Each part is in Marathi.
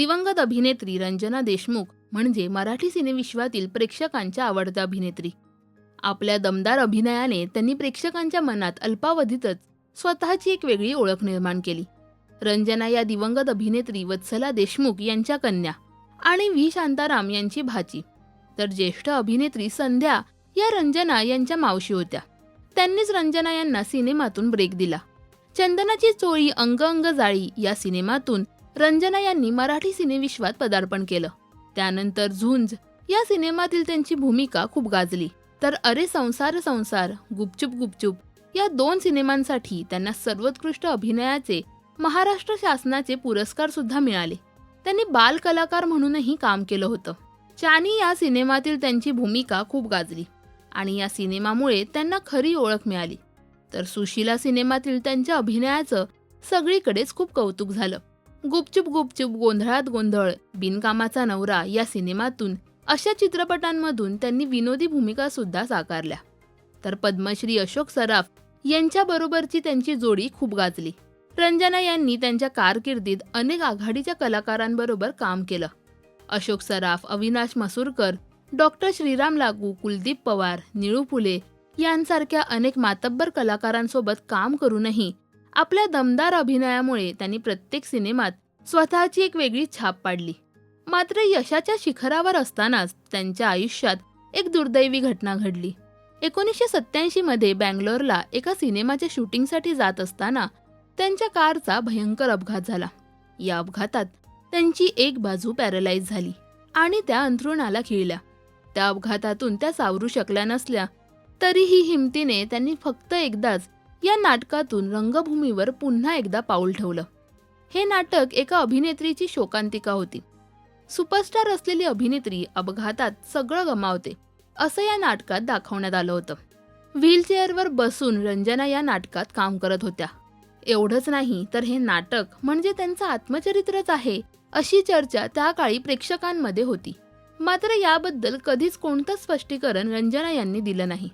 दिवंगत अभिनेत्री रंजना देशमुख म्हणजे मराठी सिनेविश्वातील प्रेक्षकांच्या आवडत्या अभिनेत्री. आपल्या दमदार अभिनयाने त्यांनी प्रेक्षकांच्या मनात अल्पावधीतच स्वतःची एक वेगळी ओळख निर्माण केली. रंजना या दिवंगत अभिनेत्री वत्सला देशमुख यांच्या कन्या आणि व्ही. शांताराम यांची भाची. तर ज्येष्ठ अभिनेत्री संध्या या रंजना यांच्या मावशी होत्या. त्यांनीच रंजना यांना सिनेमातून ब्रेक दिला. चंदनाची चोळी अंग अंग जाळी या सिनेमातून रंजना यांनी मराठी सिनेविश्वात पदार्पण केलं. त्यानंतर झुंज या सिनेमातील त्यांची भूमिका खूप गाजली. तर अरे संसार संसार गुपचूप गुपचूप या दोन सिनेमांसाठी त्यांना सर्वोत्कृष्ट अभिनयाचे महाराष्ट्र शासनाचे पुरस्कार सुद्धा मिळाले. त्यांनी बाल कलाकार म्हणूनही काम केलं होतं. चानी या सिनेमातील त्यांची भूमिका खूप गाजली आणि या सिनेमामुळे त्यांना खरी ओळख मिळाली. तर सुशीला सिनेमातील त्यांच्या अभिनयाचं सगळीकडेच खूप कौतुक झालं. गुपचूप गुपचूप गोंधळात गोंधळ बिनकामाचा नवरा या सिनेमातून अशा चित्रपटांमधून त्यांनी विनोदी भूमिका सुद्धा साकारल्या. तर पद्मश्री अशोक सराफ यांच्याबरोबरची त्यांची जोडी खूप गाजली. रंजना यांनी त्यांच्या कारकिर्दीत अनेक आघाडीच्या कलाकारांबरोबर काम केलं. अशोक सराफ अविनाश मसूरकर डॉक्टर श्रीराम लागू कुलदीप पवार निळू फुले यांसारख्या अनेक मातब्बर कलाकारांसोबत काम करूनही आपल्या दमदार अभिनयामुळे त्यांनी प्रत्येक सिनेमात स्वतःची एक वेगळी छाप पाडली. मात्र यशाच्या शिखरावर असतानाच त्यांच्या आयुष्यात एक दुर्दैवी घटना घडली. एकोणीसशे सत्याऐंशी मध्ये बँगलोरला एका सिनेमाच्या शूटिंगसाठी जात असताना त्यांच्या कारचा भयंकर अपघात झाला. या अपघातात त्यांची एक बाजू पॅरलाइज झाली आणि त्या अंथरुणाला खिळल्या. त्या अपघातातून त्या सावरू शकल्या नसल्या तरीही हिमतीने त्यांनी फक्त एकदाच या नाटकातून रंगभूमीवर पुन्हा एकदा पाऊल ठेवलं. हे नाटक एका अभिनेत्रीची शोकांतिका होती. सुपरस्टार असलेली अभिनेत्री अपघातात सगळं गमावते असं या नाटकात दाखवण्यात आलं होतं. व्हीलचेअरवर बसून रंजना या नाटकात काम करत होत्या. एवढंच नाही तर हे नाटक म्हणजे त्यांचं आत्मचरित्रच आहे अशी चर्चा त्या काळी प्रेक्षकांमध्ये होती. मात्र याबद्दल कधीच कोणतं स्पष्टीकरण रंजना यांनी दिलं नाही.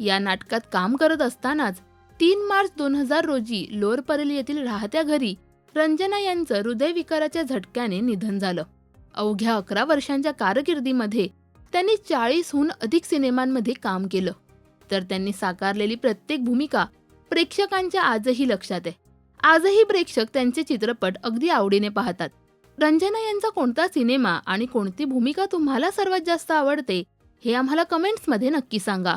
या नाटकात काम करत असतानाच तीन मार्च दोन हजार रोजी लोअर परली येथील राहत्या घरी रंजना यांचं हृदयविकाराच्या झटक्याने निधन झालं. अवघ्या अकरा वर्षांच्या कारकिर्दीमध्ये त्यांनी चाळीसहून अधिक सिनेमांमध्ये काम केलं. तर त्यांनी साकारलेली प्रत्येक भूमिका प्रेक्षकांच्या आजही लक्षात आहे. आजही प्रेक्षक त्यांचे चित्रपट अगदी आवडीने पाहतात. रंजना यांचा कोणता सिनेमा आणि कोणती भूमिका तुम्हाला सर्वात जास्त आवडते हे आम्हाला कमेंट्समध्ये नक्की सांगा.